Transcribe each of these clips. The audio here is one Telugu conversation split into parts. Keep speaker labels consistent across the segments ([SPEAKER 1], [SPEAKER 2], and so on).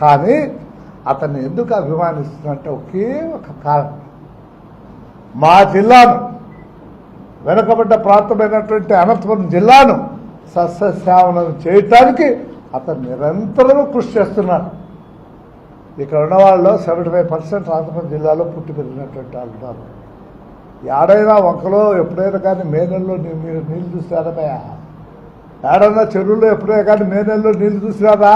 [SPEAKER 1] కానీ అతన్ని ఎందుకు అభిమానిస్తున్నంటే ఒకే ఒక కారణం. మా జిల్లాను వెనుకబడ్డ ప్రాంతమైనటువంటి అనంతపురం జిల్లాను సస్యశ్రావణం చేయటానికి అతను నిరంతరం కృషి చేస్తున్నాడు ఇక్కడ ఉన్న వాళ్ళు సెవెంటీ ఫైవ్ పర్సెంట్ అనంతపురం జిల్లాలో పుట్టి పెరిగినటువంటి వాళ్ళు ఉన్నారు. ఏడైనా వంకలో ఎప్పుడైనా కానీ మే నెలలో మీరు నీళ్ళు చూస్తారా ఏడైనా చెరువులో ఎప్పుడైనా కానీ మే నెలలో నీళ్ళు చూసినారా?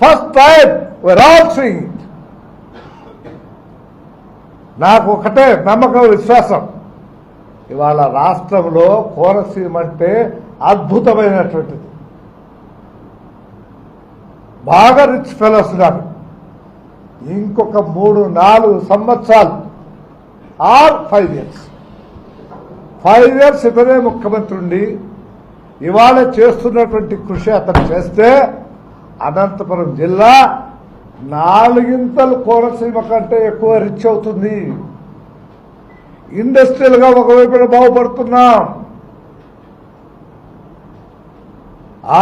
[SPEAKER 1] First time we're all seeing నాకు ఒకటే నమ్మకం విశ్వాసం. ఇవాళ రాష్ట్రంలో కోనసీమ అంటే అద్భుతమైనటువంటిది బాగా రిచ్ ఫెలోస్ గారు ఇంకొక మూడు నాలుగు సంవత్సరాలు or five years five years ఇతనే ముఖ్యమంత్రి ఉండి ఇవాళ చేస్తున్నటువంటి కృషి అతను చేస్తే అనంతపురం జిల్లా నాలుగింతలు కోనసీమ కంటే ఎక్కువ రిచ్ అవుతుంది. ఇండస్ట్రియల్గా ఒకవైపున బాగుపడుతున్నాం.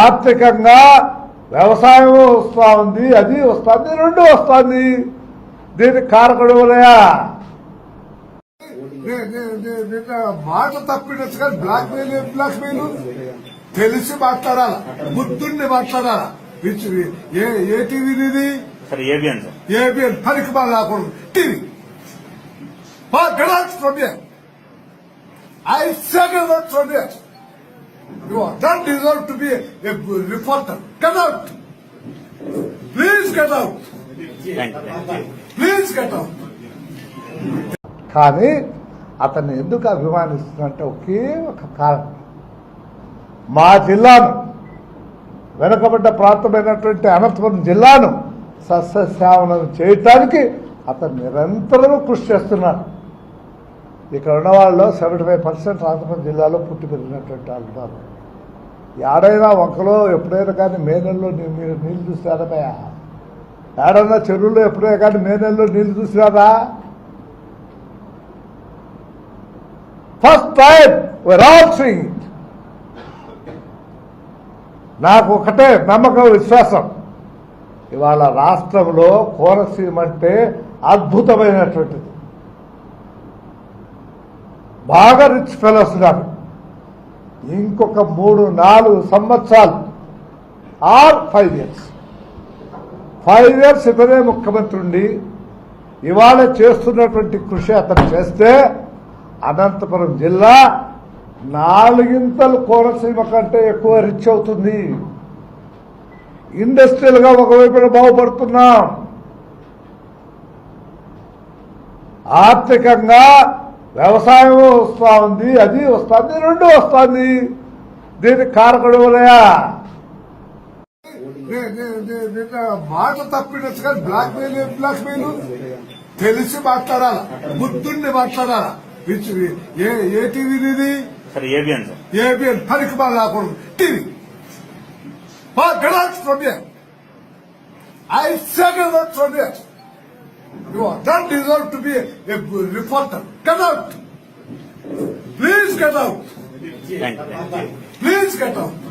[SPEAKER 1] ఆర్థికంగా వ్యవసాయం వస్తూ ఉంది అది వస్తుంది రెండు వస్తుంది. దీనికి కారకుడు ఎవరయ్యా?
[SPEAKER 2] మాట తప్పినట్టు కానీ బ్లాక్ మెయిల్ బ్లాక్ మెయిల్ తెలిసి మాట్లాడాలా? బుద్ధుణ్ణి మాట్లాడాలా? ఏ ఏ టీవీ ఇది?
[SPEAKER 3] సార్ ఏబిఎన్ సార్
[SPEAKER 2] ఏబిఎన్ పనికి బాగా రాకూడదు TV. Get out from here I second that here you are don't deserve to be a reporter get out please get out please get out
[SPEAKER 1] కానీ అతన్ని ఎందుకు అభిమానిస్తున్నంటే ఒకే ఒక కారణం. మా జిల్లాను వెనుకబడ్డ ప్రాంతమైనటువంటి అనంతపురం జిల్లాను సస్యశ్యామలం చేయటానికి అతను నిరంతరం కృషి చేస్తున్నారు. ఇక్కడ ఉన్న వాళ్ళు సెవెంటీ ఫైవ్ పర్సెంట్ అనంతపురం జిల్లాలో పుట్టి పెరిగినటువంటి వాళ్ళు ఉన్నారు. ఏడైనా వంకలో ఎప్పుడైనా కానీ మే నెలలో మీరు నీళ్ళు చూస్తారా ఏడన్నా చెరువులో ఎప్పుడైనా కానీ మే నెలలో నీళ్ళు చూసినారా? First time we're all seeing. నాకు ఒకటే నమ్మకం విశ్వాసం. ఇవాళ రాష్ట్రంలో కోనసీమ అంటే అద్భుతమైనటువంటిది. బాగా రిచ్ ఫెలోస్ ఉన్నారు. ఇంకొక మూడు నాలుగు సంవత్సరాలు. Or five years. Five years ఇతనే ముఖ్యమంత్రి ఉండి ఇవాళ చేస్తున్నటువంటి కృషి అతను చేస్తే అనంతపురం జిల్లా నాలుగింతలు కోనసీమ కంటే ఎక్కువ రిచ్ అవుతుంది. ఇండస్ట్రియల్గా ఒకవైపున బాగుపడుతున్నాం. ఆర్థికంగా వ్యవసాయం వస్తూ ఉంది అది వస్తుంది రెండు వస్తుంది. దీనికి కారకుడు ఎవరయ్యా?
[SPEAKER 2] మాట తప్పినచ్చు కానీ బ్లాక్ మెయిల్ బ్లాక్ మెయిల్ తెలిసి మాట్లాడాలా? బుద్ధుణ్ణి మాట్లాడాలా? ఏ ఏ టీవీ ఇది?
[SPEAKER 3] సార్ ఏబిఎన్ సార్
[SPEAKER 2] ఏబిఎన్ పనికి బాగా రాకూడదు. TV. Get out from here I from here you are don't deserve to be a reporter get out please get out please get out